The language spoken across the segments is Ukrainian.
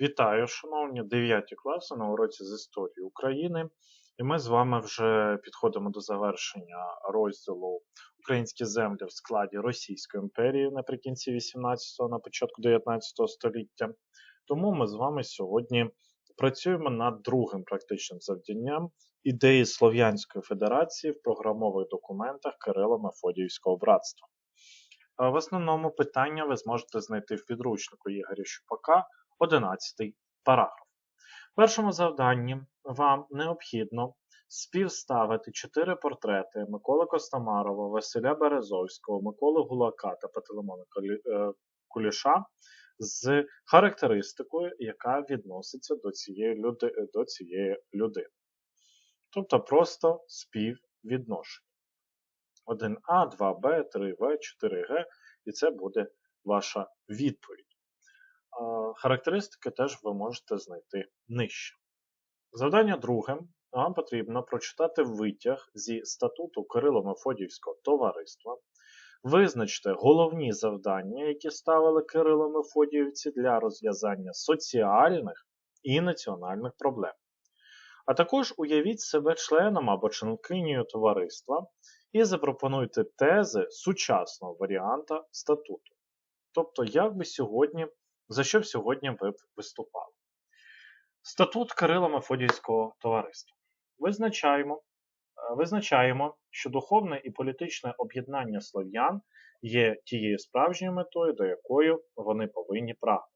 Вітаю, шановні 9 класи на уроці з історії України. І ми з вами вже підходимо до завершення розділу Українські землі в складі Російської імперії наприкінці 18-го, на початку 19 століття. Тому ми з вами сьогодні працюємо над другим практичним завданням ідеї Слов'янської Федерації в програмових документах Кирила Мефодіївського братства. В основному питання ви зможете знайти в підручнику Ігоря Щупака. 11 параграф. В першому завданні вам необхідно співставити чотири портрети Миколи Костомарова, Василя Березовського, Миколи Гулака та Пателемона е, Куліша з характеристикою, яка відноситься до цієї, люди, до цієї людини. Тобто просто співвідношення. 1А, 2Б, 3В, 4Г, і це буде ваша відповідь. Характеристики теж ви можете знайти нижче. Завдання друге. Вам потрібно прочитати витяг зі статуту Кирило-Мефодіївського товариства, визначте головні завдання, які ставили Кирило-Мефодіївці для розв'язання соціальних і національних проблем. А також уявіть себе членом або членкинею товариства і запропонуйте тези сучасного варіанта статуту. Тобто, як би сьогодні за що сьогодні ви б виступали? Статут Кирила Мефодійського товариства. Визначаємо, е, визначаємо, що духовне і політичне об'єднання слов'ян є тією справжньою метою, до якої вони повинні прагнути.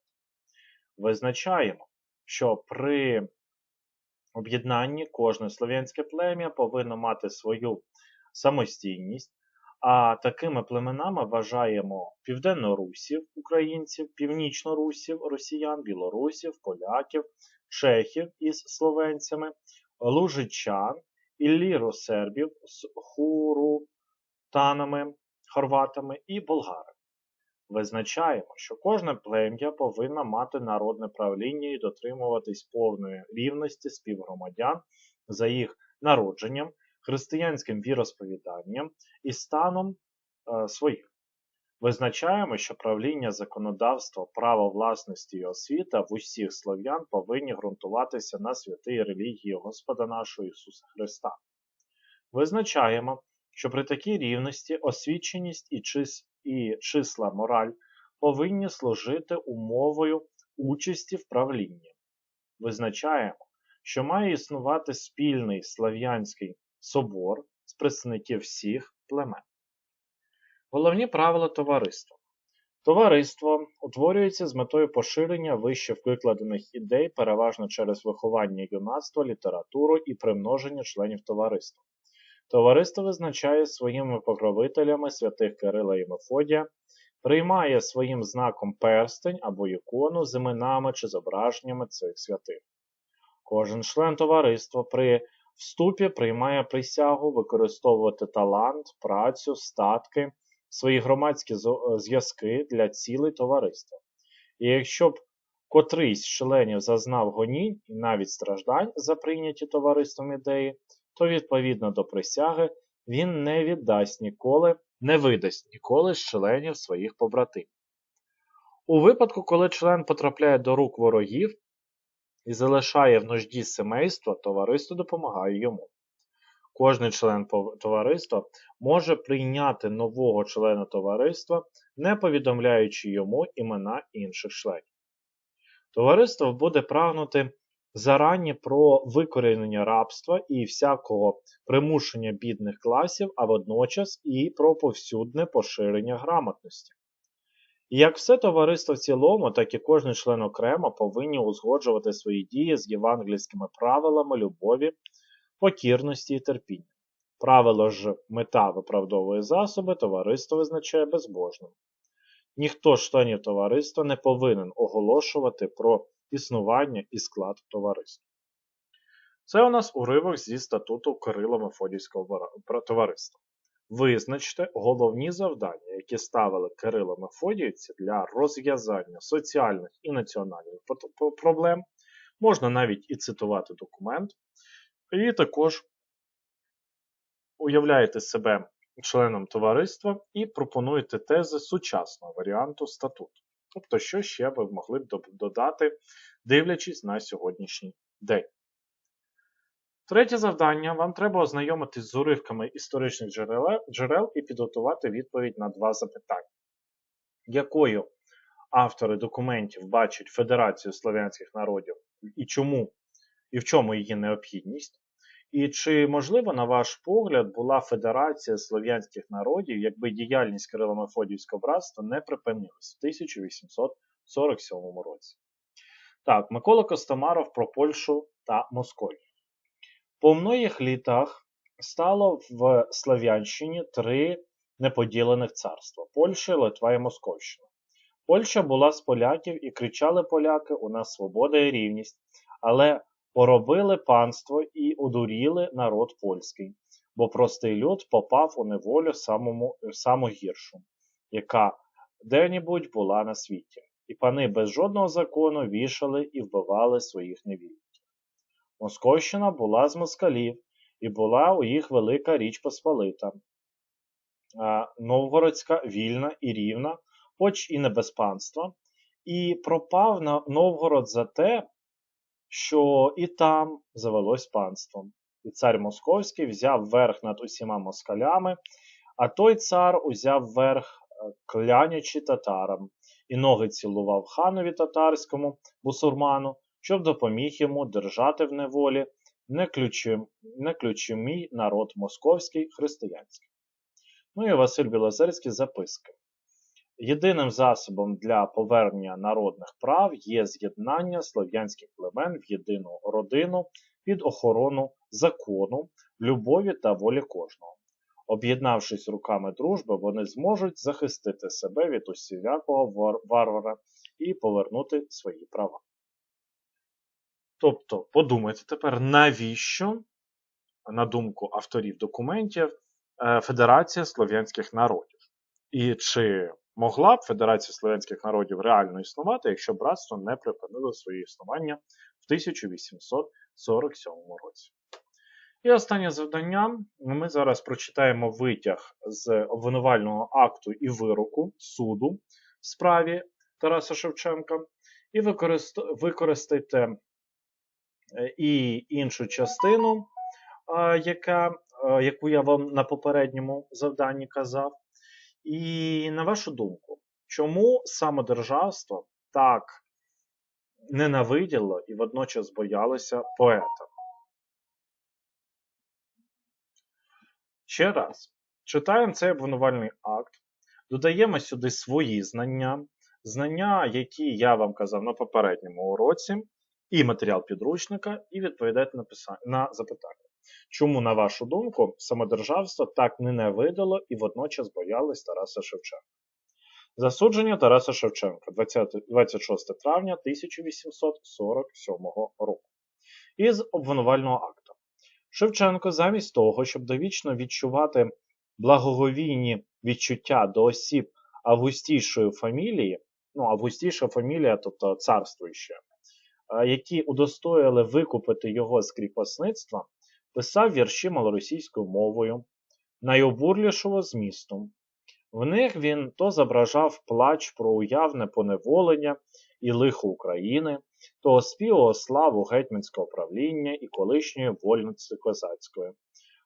Визначаємо, що при об'єднанні кожне слов'янське плем'я повинно мати свою самостійність, а такими племенами вважаємо південнорусів, українців, північнорусів, росіян, білорусів, поляків, чехів із словенцями, лужичан, ілліросербів з хурутанами, хорватами і болгарами. Визначаємо, що кожне плем'я повинно мати народне правління і дотримуватись повної рівності співгромадян за їх народженням християнським віросповіданням і станом е, своїх. Визначаємо, що правління законодавства, право власності і освіта в усіх слов'ян повинні ґрунтуватися на святій релігії Господа нашого Ісуса Христа. Визначаємо, що при такій рівності освіченість і, чис... і числа мораль повинні служити умовою участі в правлінні. Визначаємо, що має існувати спільний слав'янський собор з представників всіх племен. Головні правила товариства. Товариство утворюється з метою поширення вище викладених ідей, переважно через виховання юнацтва, літературу і примноження членів товариства. Товариство визначає своїми покровителями святих Кирила і Мефодія, приймає своїм знаком перстень або ікону з іменами чи зображеннями цих святих. Кожен член товариства при вступі приймає присягу використовувати талант, працю, статки, свої громадські е, зв'язки для цілей товариства. І якщо б котрийсь з членів зазнав гонінь і навіть страждань за прийняті товариством ідеї, то відповідно до присяги він не віддасть ніколи, не видасть ніколи з членів своїх побратимів. У випадку, коли член потрапляє до рук ворогів, і залишає в нужді семейства, товариство допомагає йому. Кожний член товариства може прийняти нового члена товариства, не повідомляючи йому імена інших членів. Товариство буде прагнути зарані про викорінення рабства і всякого примушення бідних класів, а водночас і про повсюдне поширення грамотності. Як все товариство в цілому, так і кожен член окремо повинні узгоджувати свої дії з євангельськими правилами любові, покірності і терпіння. Правило ж мета виправдовує засоби, товариство визначає безбожним. Ніхто з членів товариства не повинен оголошувати про існування і склад товариства. Це у нас уривок зі статуту Кирила Мефодійського товариства. Визначте головні завдання, які ставили Кирило Мефодіївці для розв'язання соціальних і національних проблем. Можна навіть і цитувати документ. І також уявляєте себе членом товариства і пропонуєте тези сучасного варіанту статуту. Тобто, що ще ви могли б додати, дивлячись на сьогоднішній день. Третє завдання. Вам треба ознайомитись з уривками історичних джерел, джерел і підготувати відповідь на два запитання. Якою автори документів бачать Федерацію слов'янських народів і чому, і в чому її необхідність? І чи можливо, на ваш погляд, була Федерація слов'янських народів, якби діяльність Кирило-Мефодіївського братства не припинилась в 1847 році? Так, Микола Костомаров про Польщу та Московію. По многих літах стало в Слов'янщині три неподілених царства Польща, Литва і Московщина. Польща була з поляків і кричали поляки: у нас свобода і рівність, але поробили панство і одуріли народ польський, бо простий люд попав у неволю самому, гіршу, яка де-небудь була на світі, і пани без жодного закону вішали і вбивали своїх невільників. Московщина була з москалів, і була у їх велика річ Посполита. Новгородська вільна і рівна, хоч і не без панства, і пропав на Новгород за те, що і там завелось панством. І цар Московський взяв верх над усіма москалями, а той цар узяв верх, е, клянячи татарам, і ноги цілував ханові татарському, бусурману, щоб допоміг йому держати в неволі неключимий народ московський християнський. Ну і Василь Білозерський записки. Єдиним засобом для повернення народних прав є з'єднання слов'янських племен в єдину родину під охорону закону, любові та волі кожного. Об'єднавшись руками дружби, вони зможуть захистити себе від усілякого варвара і повернути свої права. Тобто, подумайте тепер, навіщо, на думку авторів документів, е, Федерація слов'янських народів? І чи могла б Федерація слов'янських народів реально існувати, якщо братство не припинило своє існування в 1847 році? І останнє завдання. Ми зараз прочитаємо витяг з обвинувального акту і вироку суду в справі Тараса Шевченка, і використайте і іншу частину, яка, яку я вам на попередньому завданні казав. І на вашу думку, чому самодержавство так ненавиділо і водночас боялося поета? Ще раз, читаємо цей обвинувальний акт, додаємо сюди свої знання, знання, які я вам казав на попередньому уроці, і матеріал підручника, і відповідаєте на, на запитання. Чому, на вашу думку, самодержавство так ненавидало і водночас боялось Тараса Шевченка? Засудження Тараса Шевченка 20, 26 травня 1847 року. Із обвинувального акту. Шевченко, замість того, щоб довічно відчувати благоговійні відчуття до осіб августійшої фамілії, ну, августійша фамілія, тобто царствуюча, які удостоїли викупити його з кріпосництва, писав вірші малоросійською мовою, найобурлішого змісту. В них він то зображав плач про уявне поневолення і лихо України, то оспівував славу гетьманського правління і колишньої вольниці козацької,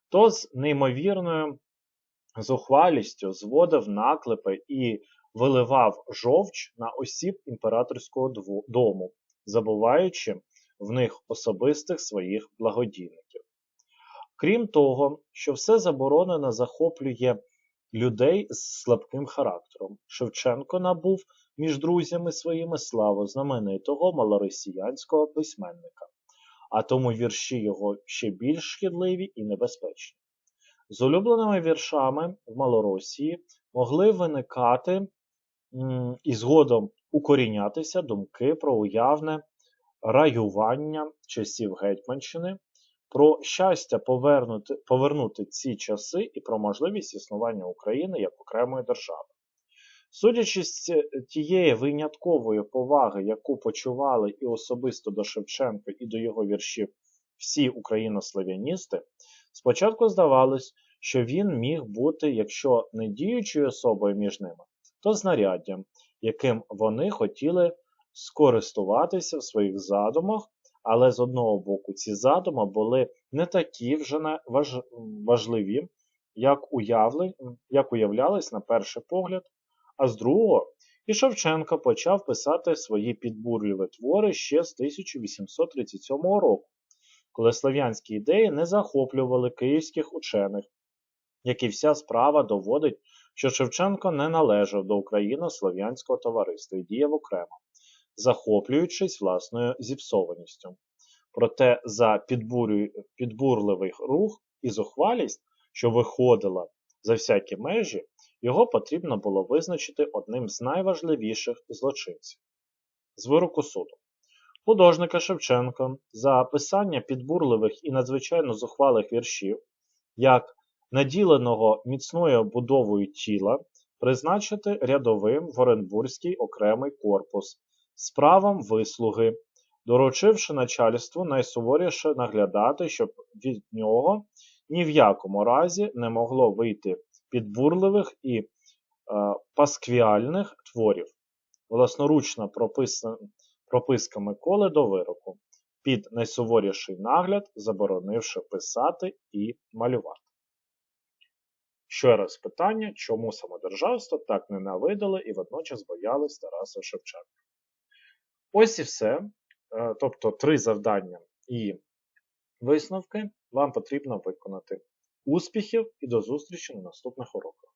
то з неймовірною зухвалістю зводив наклепи і виливав жовч на осіб імператорського дому, забуваючи в них особистих своїх благодійників. Крім того, що все заборонено захоплює людей з слабким характером, Шевченко набув між друзями своїми славу знаменитого малоросіянського письменника, а тому вірші його ще більш шкідливі і небезпечні. З улюбленими віршами в Малоросії могли виникати і згодом укорінятися думки про уявне раювання часів Гетьманщини, про щастя повернути, повернути ці часи і про можливість існування України як окремої держави. Судячи з тієї виняткової поваги, яку почували і особисто до Шевченка, і до його віршів всі українослав'яністи, спочатку здавалось, що він міг бути, якщо не діючою особою між ними, то знаряддям, яким вони хотіли скористуватися в своїх задумах, але з одного боку ці задуми були не такі вже важ- важливі, як, уявлень, як уявлялись на перший погляд, а з другого і Шевченко почав писати свої підбурливі твори ще з 1837 року, коли слов'янські ідеї не захоплювали київських учених, як і вся справа доводить, що Шевченко не належав до україно-слов'янського товариства і діяв окремо, захоплюючись власною зіпсованістю. Проте за підбурливий рух і зухвалість, що виходила за всякі межі, його потрібно було визначити одним з найважливіших злочинців з вироку суду. Художника Шевченка за писання підбурливих і надзвичайно зухвалих віршів, як наділеного міцною будовою тіла, призначити рядовим в Оренбурзький окремий корпус з правом вислуги, доручивши начальству найсуворіше наглядати, щоб від нього ні в якому разі не могло вийти підбурливих і е, пасквіальних творів, власноручна прописа, прописка Миколи до вироку, під найсуворіший нагляд, заборонивши писати і малювати. Ще раз питання, чому самодержавство так ненавидили і водночас боялись Тараса Шевченка. Ось і все. Е, Тобто три завдання і висновки вам потрібно виконати. Успіхів і до зустрічі на наступних уроках.